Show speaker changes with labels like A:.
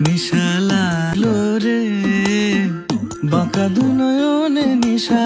A: নিশা লোরে রে বাঁকা দুনয়নে নিশা